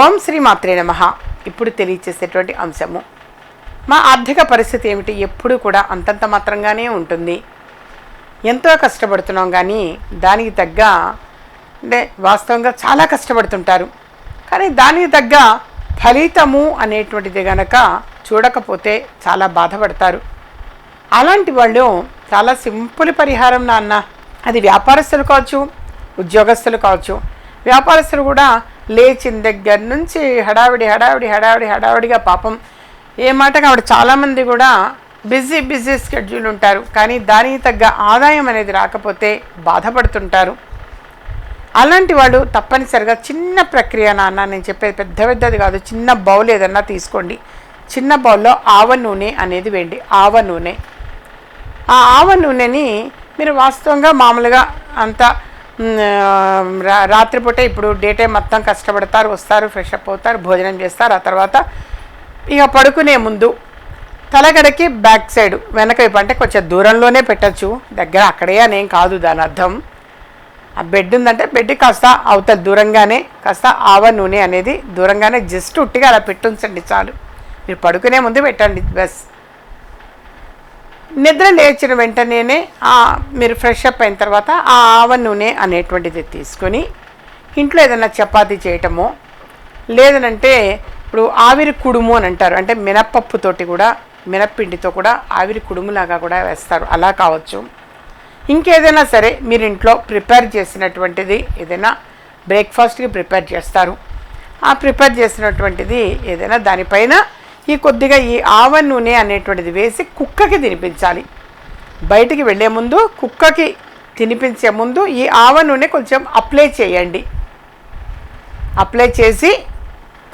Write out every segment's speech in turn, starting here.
ఓం శ్రీ మాత్రే నమ. ఇప్పుడు తెలియచేసేటువంటి అంశము. మా ఆర్థిక పరిస్థితి ఏమిటి? ఎప్పుడు కూడా అంతంత మాత్రంగానే ఉంటుంది. ఎంతో కష్టపడుతున్నాం కానీ దానికి తగ్గ అంటే వాస్తవంగా చాలా కష్టపడుతుంటారు. కానీ దానికి తగ్గ ఫలితము అనేటువంటిది గనక చూడకపోతే చాలా బాధపడతారు. అలాంటి వాళ్ళు చాలా సింపుల్ పరిహారం నాన్న. అది వ్యాపారస్తులు కావచ్చు ఉద్యోగస్తులు కావచ్చు. వ్యాపారస్తులు కూడా లేచిన దగ్గర నుంచి హడావిడి హడావిడి హడావిడి హడావిడిగా పాపం. ఏ మాటగా ఆవిడ చాలామంది కూడా బిజీ బిజీ స్కెడ్యూల్ ఉంటారు. కానీ దానికి తగ్గ ఆదాయం అనేది రాకపోతే బాధపడుతుంటారు. అలాంటి వాళ్ళు తప్పనిసరిగా చిన్న ప్రక్రియ నాన్న నేను చెప్పేది పెద్ద పెద్దది కాదు చిన్న బౌల్ ఏదన్నా తీసుకోండి. చిన్న బౌల్లో ఆవ నూనె అనేది వేయండి. ఆవ నూనె. ఆ ఆవ నూనెని మీరు వాస్తవంగా మామూలుగా అంతా రాత్రిపూట ఇప్పుడు డే టైం మొత్తం కష్టపడతారు వస్తారు ఫ్రెష్ అప్ అవుతారు భోజనం చేస్తారు. ఆ తర్వాత ఇక పడుకునే ముందు తలగడకి బ్యాక్ సైడ్ వెనక వైపు అంటే కొంచెం దూరంలోనే పెట్టచ్చు. దగ్గర అక్కడే అనేం కాదు దాని అర్థం. ఆ బెడ్ ఉందంటే బెడ్ కాస్త అవతల దూరంగానే కాస్త ఆవ నూనె అనేది దూరంగానే జస్ట్ ఉట్టిగా అలా పెట్టుంచండి చాలు. మీరు పడుకునే ముందు పెట్టండి బస్. నిద్ర లేచిన వెంటనే మీరు ఫ్రెష్ అప్ అయిన తర్వాత ఆ ఆవ నూనె అనేటువంటిది తీసుకొని ఇంట్లో ఏదైనా చపాతీ చేయటమో లేదనంటే ఇప్పుడు ఆవిరి కుడుము అని అంటారు. అంటే మినప్పప్పుతోటి కూడా మినప్పిండితో కూడా ఆవిరి కుడుములాగా కూడా వేస్తారు. అలా కావచ్చు. ఇంకేదైనా సరే మీరు ఇంట్లో ప్రిపేర్ చేసినటువంటిది ఏదైనా బ్రేక్ఫాస్ట్కి ప్రిపేర్ చేస్తారు. ఆ ప్రిపేర్ చేసినటువంటిది ఏదైనా దానిపైన ఈ కొద్దిగా ఈ ఆవ నూనె అనేటువంటిది వేసి కుక్కకి తినిపించాలి. బయటికి వెళ్ళే ముందు కుక్కకి తినిపించే ముందు ఈ ఆవ నూనె కొంచెం అప్లై చేయండి. అప్లై చేసి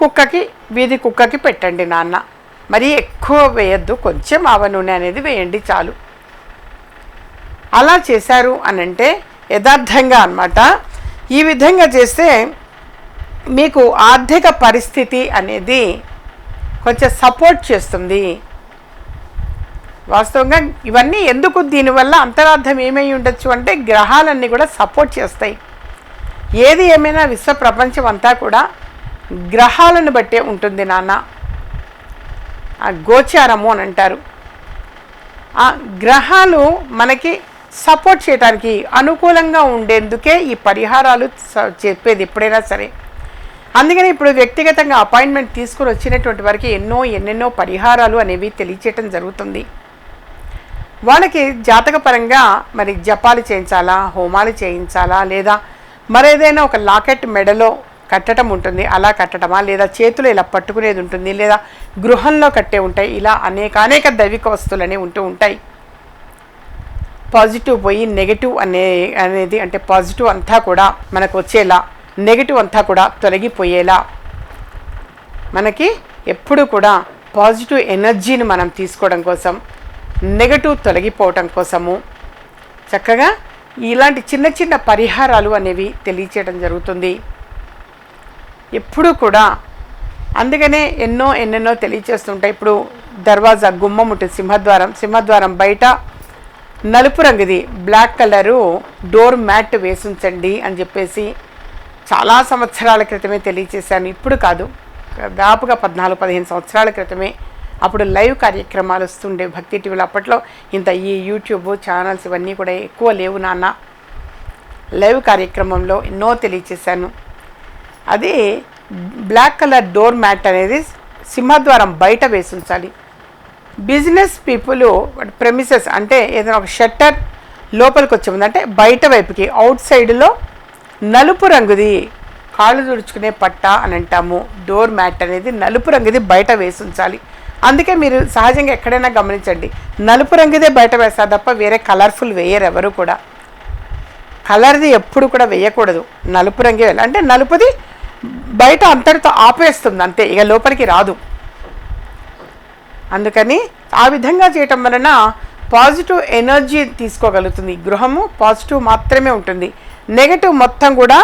కుక్కకి వీధి కుక్కకి పెట్టండి నాన్న. మరీ ఎక్కువ వేయద్దు కొంచెం ఆవ నూనె అనేది వేయండి చాలు. అలా చేశారు అని అంటే యథార్థంగా అనమాట ఈ విధంగా చేస్తే మీకు ఆర్థిక పరిస్థితి అనేది కొంచెం సపోర్ట్ చేస్తుంది. వాస్తవంగా ఇవన్నీ ఎందుకు దీనివల్ల అంతరార్థం ఏమై ఉండొచ్చు అంటే గ్రహాలన్నీ కూడా సపోర్ట్ చేస్తాయి. ఏది ఏమైనా విశ్వ ప్రపంచం అంతా కూడా గ్రహాలను బట్టే ఉంటుంది నాన్న. ఆ గోచారము అని అంటారు. ఆ గ్రహాలు మనకి సపోర్ట్ చేయడానికి అనుకూలంగా ఉండేందుకే ఈ పరిహారాలు స- చెప్పేది ఎప్పుడైనా సరే. అందుకని ఇప్పుడు వ్యక్తిగతంగా అపాయింట్మెంట్ తీసుకుని వచ్చినటువంటి వారికి ఎన్నో ఎన్నెన్నో పరిహారాలు అనేవి తెలియచేయటం జరుగుతుంది. వాళ్ళకి జాతకపరంగా మరి జపాలు చేయించాలా హోమాలు చేయించాలా లేదా మరేదైనా ఒక లాకెట్ మెడలో కట్టడం ఉంటుంది. అలా కట్టడమా? లేదా చేతులు ఇలా పట్టుకునేది ఉంటుంది. లేదా గృహంలో కట్టే ఉంటాయి. ఇలా అనేక అనేక దైవిక వస్తువులు ఉంటూ ఉంటాయి. పాజిటివ్ పోయి నెగటివ్ అనే అనేది అంటే పాజిటివ్ అంతా కూడా మనకు వచ్చేలా నెగటివ్ అంతా కూడా తొలగిపోయేలా. మనకి ఎప్పుడు కూడా పాజిటివ్ ఎనర్జీని మనం తీసుకోవడం కోసం నెగటివ్ తొలగిపోవటం కోసము చక్కగా ఇలాంటి చిన్న చిన్న పరిహారాలు అనేవి తెలియచేయడం జరుగుతుంది. ఎప్పుడూ కూడా అందుకనే ఎన్నో ఎన్నెన్నో తెలియచేస్తుంటాయి. ఇప్పుడు దర్వాజా గుమ్మం ఉంటుంది సింహద్వారం. సింహద్వారం బయట నలుపు రంగుది బ్లాక్ కలరు డోర్ మ్యాట్ వేసుంచండి అని చెప్పేసి చాలా సంవత్సరాల క్రితమే తెలియచేశాను ఇప్పుడు కాదు దాపుగా పద్నాలుగు పదిహేను సంవత్సరాల క్రితమే అప్పుడు లైవ్ కార్యక్రమాలు వస్తుండే భక్తి టీవీలో. అప్పట్లో ఇంత ఈ యూట్యూబ్ ఛానల్స్ ఇవన్నీ కూడా ఎక్కువ లేవు నాన్న. లైవ్ కార్యక్రమంలో ఎన్నో తెలియచేశాను అది బ్లాక్ కలర్ డోర్ మ్యాట్ అనేది సింహద్వారం బయట వేసి ఉంచాలి. బిజినెస్ పీపుల్ ప్రెమిసెస్ అంటే ఏదైనా ఒక షట్టర్ లోపలికి వచ్చే ముందు అంటే బయట వైపుకి అవుట్ సైడ్లో నలుపు రంగుది కాళ్ళు తుడుచుకునే పట్ట అని అంటాము. డోర్ మ్యాట్ అనేది నలుపు రంగుది బయట వేసి ఉంచాలి అందుకే మీరు సహజంగా ఎక్కడైనా గమనించండి. నలుపు రంగుదే బయట వేస్తారు తప్ప వేరే కలర్ఫుల్ వేయరు ఎవరు కూడా. కలర్ది ఎప్పుడు కూడా వేయకూడదు. నలుపు రంగే వేయాలి. అంటే నలుపుది బయట అంతటితో ఆపేస్తుంది అంతే. ఇక లోపలికి రాదు. అందుకని ఆ విధంగా చేయటం వలన పాజిటివ్ ఎనర్జీ తీసుకోగలుగుతుంది. గృహము పాజిటివ్ మాత్రమే ఉంటుంది. నెగటివ్ మొత్తం కూడా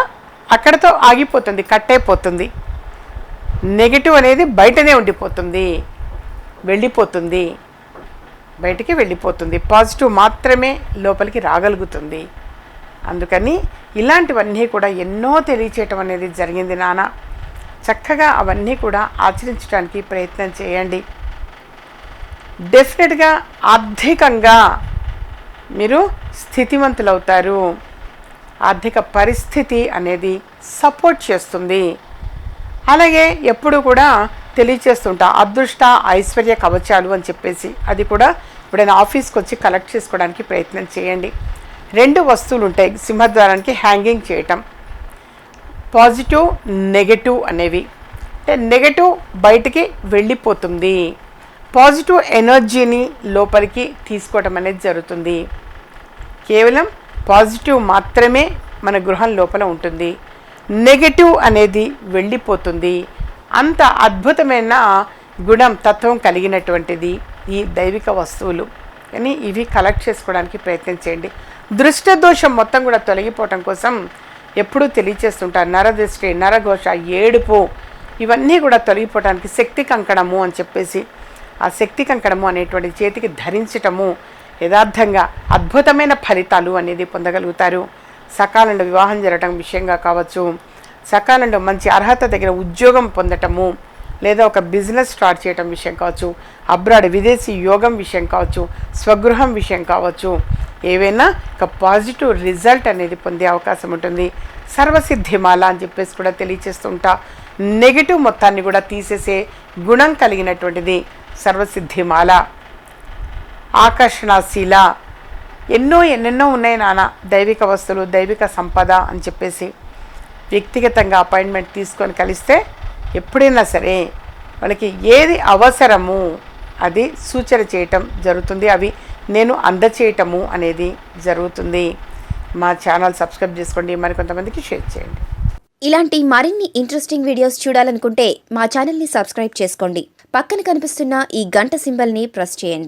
అక్కడతో ఆగిపోతుంది కట్ అయిపోతుంది నెగటివ్ అనేది బయటనే ఉండిపోతుంది వెళ్ళిపోతుంది. బయటికి వెళ్ళిపోతుంది. పాజిటివ్ మాత్రమే లోపలికి రాగలుగుతుంది. అందుకని ఇలాంటివన్నీ కూడా ఎన్నో తెలియచేయటం అనేది జరిగింది నాన్న. చక్కగా అవన్నీ కూడా ఆచరించడానికి ప్రయత్నం చేయండి. డెఫినెట్గా ఆర్థికంగా మీరు స్థితివంతులవుతారు ఆర్థిక పరిస్థితి అనేది సపోర్ట్ చేస్తుంది. అలాగే ఎప్పుడు కూడా తెలియచేస్తుంటా అదృష్ట ఐశ్వర్య కవచాలు అని చెప్పేసి. అది కూడా ఎప్పుడైనా ఆఫీస్కి వచ్చి కలెక్ట్ చేసుకోవడానికి ప్రయత్నం చేయండి. రెండు వస్తువులు ఉంటాయి సింహద్వారానికి హ్యాంగింగ్ చేయటం. పాజిటివ్ నెగటివ్ అనేవి. అంటే నెగటివ్ బయటికి వెళ్ళిపోతుంది. పాజిటివ్ ఎనర్జీని లోపలికి తీసుకోవటం అనేది జరుగుతుంది. కేవలం పాజిటివ్ మాత్రమే మన గృహం లోపల ఉంటుంది. నెగటివ్ అనేది వెళ్ళిపోతుంది. అంత అద్భుతమైన గుణం తత్వం కలిగినటువంటిది ఈ దైవిక వస్తువులు. కానీ ఇవి కలెక్ట్ చేసుకోవడానికి ప్రయత్నం చేయండి. దృష్ట దోషం మొత్తం కూడా తొలగిపోవటం కోసం ఎప్పుడూ తెలియచేస్తుంటారు. నరదృష్టి నరఘోష ఏడుపు ఇవన్నీ కూడా తొలగిపోవడానికి శక్తి కంకణము అని చెప్పేసి ఆ శక్తి కంకణము అనేటువంటి చేతికి ధరించటము యథార్థంగా అద్భుతమైన ఫలితాలు అనేది పొందగలుగుతారు. సకాలంలో వివాహం జరగటం విషయంగా కావచ్చు సకాలంలో మంచి అర్హత దగ్గర ఉద్యోగం పొందటము లేదా ఒక బిజినెస్ స్టార్ట్ చేయటం విషయం కావచ్చు అబ్రాడ్ విదేశీ యోగం విషయం కావచ్చు స్వగృహం విషయం కావచ్చు ఏవైనా ఒక పాజిటివ్ రిజల్ట్ అనేది పొందే అవకాశం ఉంటుంది. సర్వసిద్ధిమాల అని చెప్పేసి కూడా తెలియచేస్తుంటా. నెగిటివ్ మొత్తాన్ని కూడా తీసేసే గుణం కలిగినటువంటిది సర్వసిద్ధిమాల. ఆకర్షణశీల ఎన్నో ఎన్నెన్నో ఉన్నాయి నాన్న. దైవిక వస్తువులు దైవిక సంపద అని చెప్పేసి వ్యక్తిగతంగా అపాయింట్మెంట్ తీసుకొని కలిస్తే ఎప్పుడైనా సరే వాళ్ళకి ఏది అవసరము అది సూచన చేయటం జరుగుతుంది. అవి నేను అందచేయటము అనేది జరుగుతుంది. మా ఛానల్ సబ్స్క్రైబ్ చేసుకోండి మరికొంతమందికి షేర్ చేయండి. ఇలాంటి మరిన్ని ఇంట్రెస్టింగ్ వీడియోస్ చూడాలనుకుంటే మా ఛానల్ని సబ్స్క్రైబ్ చేసుకోండి. పక్కన కనిపిస్తున్న ఈ గంట సింబల్ని ప్రెస్ చేయండి.